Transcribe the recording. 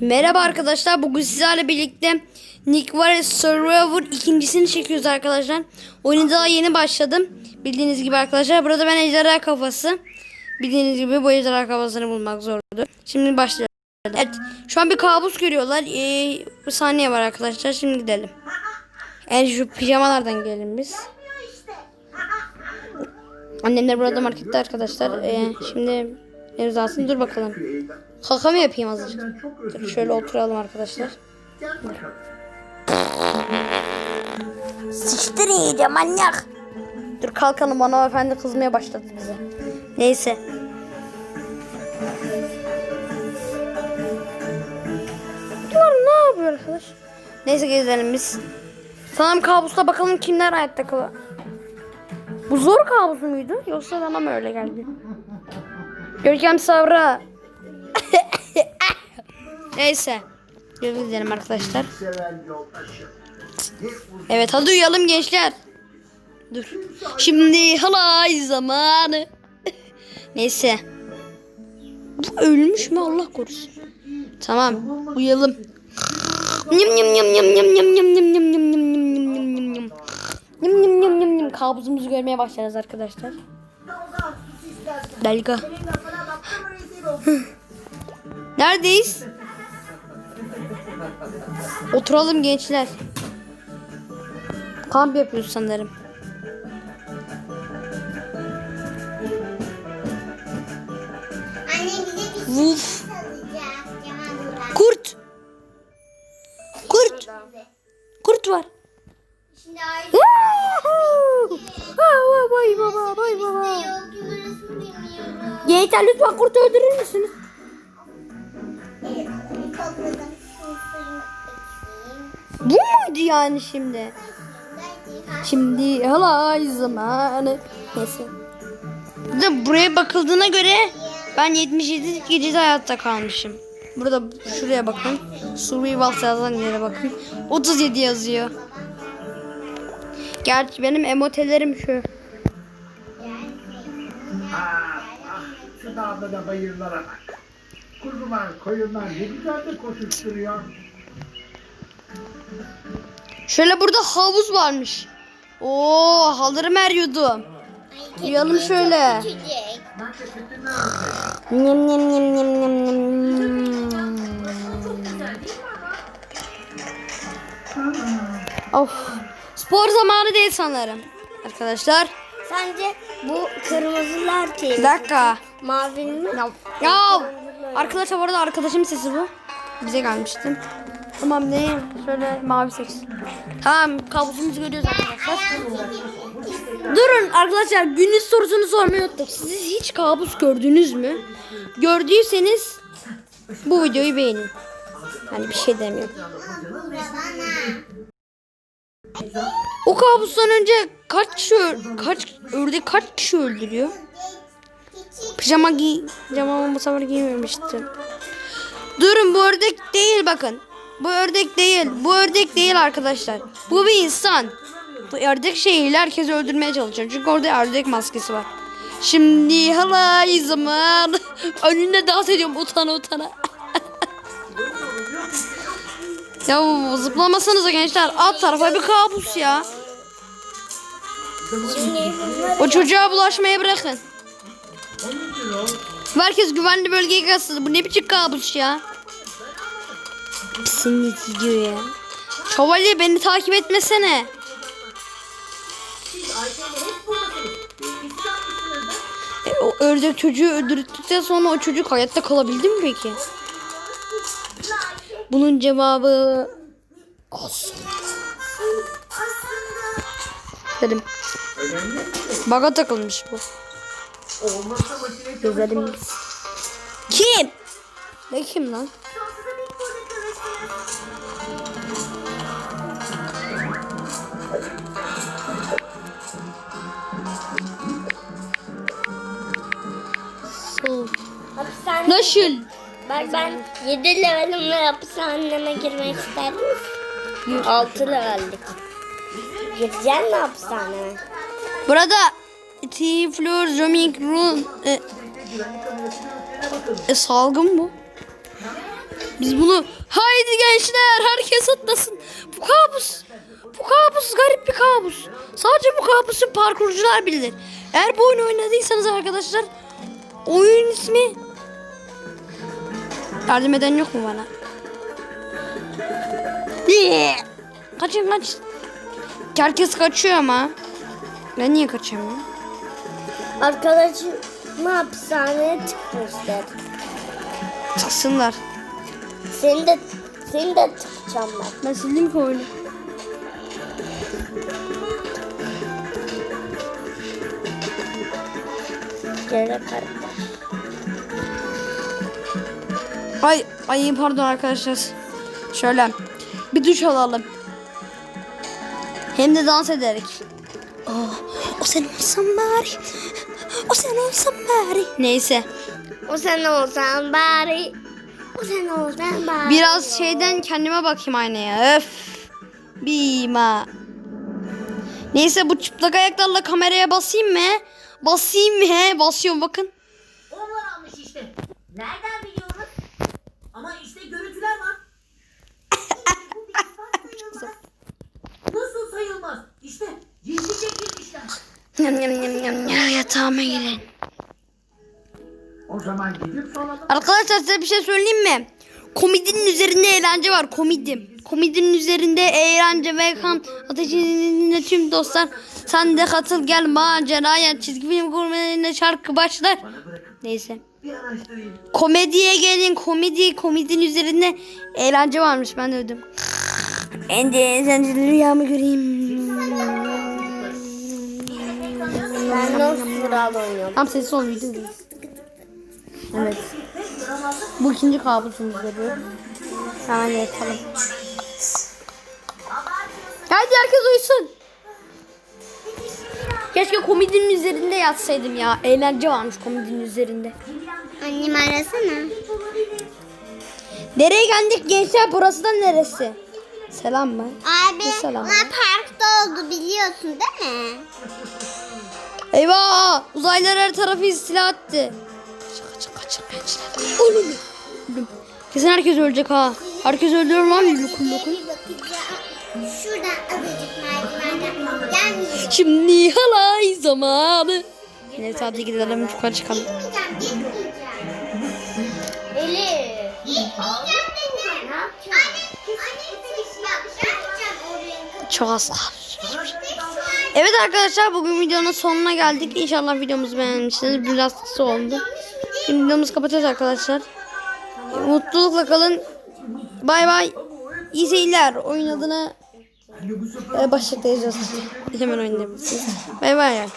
Merhaba arkadaşlar. Bugün sizlerle birlikte Nick var Survivor ikincisini çekiyoruz arkadaşlar. Oyuna daha yeni başladım. Bildiğiniz gibi arkadaşlar. Burada ben ejderha kafası. Bildiğiniz gibi bu ejderha kafasını bulmak zordu. Şimdi başlıyoruz. Evet. Şu an bir kabus görüyorlar. Ee, bir saniye var arkadaşlar. Şimdi gidelim. Yani şu pijamalardan gelelim biz. Annemler burada markette arkadaşlar. Ee, şimdi rızasını dur bakalım. Kaka mı yapayım azıcık? Dur şöyle oturalım arkadaşlar. Sıçtır iyice manyak. Dur kalkalım hanımefendi kızmaya başladı bize. Neyse. Bunlar ne yapıyor arkadaş? Neyse gezelim biz. Sanırım kabusta bakalım kimler hayatta kalıyor. Bu zor kabus muydu? Yoksa bana mı öyle geldi? Görkem Savra. Neyse. Görüşürüz diyelim arkadaşlar. Evet hadi uyuyalım gençler. Dur. Şimdi halay zamanı. Neyse. Bu ölmüş mü Allah korusun. Tamam uyuyalım. Yım yım yım yım yım yım yım yım yım yım yım yım yım yım yım yım. Yım yım yım yım yım. Kabusumuzu görmeye başlayacağız arkadaşlar. Dalga. Neredeyiz? Oturalım gençler. Kamp yapıyoruz sanırım. Anne bize bir Vuf. Kurt. Kurt. Kurt var. Şimdi Vay baba, vay baba. Yeter lütfen kurt öldürür müsünüz? Bu muydu yani şimdi? Şimdi halay zamanı. Neyse. Bir de buraya bakıldığına göre ben 77 gecede hayatta kalmışım. Burada şuraya bakın. Survival yazan yere bakın. 37 yazıyor. Gerçi benim emotelerim şu. Şu dağda da bayırlara bak. Kuzular, koyunlar ne güzel de koşuşturuyor. Şöyle burada havuz varmış. Oo hallarım eriyordu. Uyuyalım şöyle. Nyam nyam nyam nyam nyam nyam. Of. Spor zamanı değil sanırım. Arkadaşlar. Sence bu kırmızılar Bir kim? dakika. Mavi mi? Ya, ya. Arkadaşlar bu arada arkadaşımın sesi bu. Bize gelmişti. Tamam ne? Şöyle mavi seç. Tamam kabusumuzu görüyoruz arkadaşlar. Durun arkadaşlar günün sorusunu sormayı unuttuk. Siz hiç kabus gördünüz mü? Gördüyseniz bu videoyu beğenin. Hani bir şey demiyorum. O kabustan önce kaç kişi kaç ördek kaç kişi öldürüyor? Pijama giy pijama bu sefer giymemiştim. Durun bu ördek değil bakın. Bu ördek değil. Bu ördek değil arkadaşlar. Bu bir insan. Bu ördek şeyiyle herkesi öldürmeye çalışıyor. Çünkü orada ördek maskesi var. Şimdi halay zaman. Önünde dans ediyorum utana utana. ya zıplamasanıza gençler. Alt tarafa bir kabus ya. O çocuğa bulaşmayı bırakın. Herkes güvenli bölgeye gelsin. Bu ne biçim kabus ya? Pisini gidiyor ya. Şövalye beni takip etmesene. E, o ördek çocuğu öldürdükten sonra o çocuk hayatta kalabildi mi peki? Bunun cevabı aslında. Dedim. Baga takılmış bu. Gezelim biz. Kim? Ne kim lan? Nasıl? Bak ben 7 levelim ve hapishaneme girmek ister misin? 6 levellik. Gireceksin mi hapishaneme? Burada T floor zooming room e, e, salgın bu. Biz bunu haydi gençler herkes atlasın. Bu kabus. Bu kabus garip bir kabus. Sadece bu kabusu parkurcular bilir. Eğer bu oyunu oynadıysanız arkadaşlar oyun ismi yardım eden yok mu bana? Kaçın kaç. Herkes kaçıyor ama. Ben niye kaçamıyorum? Arkadaşım hapishaneye tıkmışlar. Çıksınlar. Seni de seni de tıkacağım ben. Ben sildim ki oyunu. Geri karakter. Ay, ay pardon arkadaşlar. Şöyle bir duş alalım. Hem de dans ederek. Oh, o sen olsan bari. O sen olsan bari. Neyse. O sen olsan bari. O sen olsan bari. Biraz şeyden kendime bakayım aynaya. Öf. Bima. Neyse bu çıplak ayaklarla kameraya basayım mı? Basayım mı? He, basıyorum bakın. Onlar almış işte. Nereden? Ama işte görüntüler var. Bu bir ispat sayılmaz. Nasıl sayılmaz? İşte gizlice girmişler. Yam yam yam yam. Ya, yatağıma girin. O zaman gidip soralım. Arkadaşlar size bir şey söyleyeyim mi? Komedinin üzerinde eğlence var. Komedi. Komedinin üzerinde eğlence ve kan ateşinde tüm dostlar sen de katıl gel maceraya çizgi film kurmelerinde şarkı başlar. Neyse. Bir araştırayım. Komediye gelin komedi komedinin üzerinde eğlence varmış ben de öldüm. En de eğlenceli rüyamı göreyim. Ben de oynuyorum. Tam sessiz ol video. Evet. Bu ikinci kabusumuz da bu. Hemen yatalım. Hadi herkes uyusun. Keşke komedinin üzerinde yatsaydım ya. Eğlence varmış komedinin üzerinde. Annem arasana. Nereye geldik gençler? Burası da neresi? Selam mı? Abi Selam. ben parkta oldu biliyorsun değil mi? Eyvah! Uzaylılar her tarafı istila etti. Kaçın kaçın gençler. Ölüm. Ölüm. Kesin herkes ölecek ha. Herkes öldürür lan. Bir bakacağım. Şuradan azıcık. Şimdi halay zamanı. Neyse hadi gidelim yukarı çıkalım. Elif. Çok az. Evet arkadaşlar bugün videonun sonuna geldik. İnşallah videomuzu beğenmişsiniz. Biraz kısa oldu. Şimdi videomuzu kapatacağız arkadaşlar. Mutlulukla kalın. Bay bay. İyi seyirler. Oyun adını e, başlıkta yazıyorsunuz. Hemen oynayabilirsiniz. Bay bay.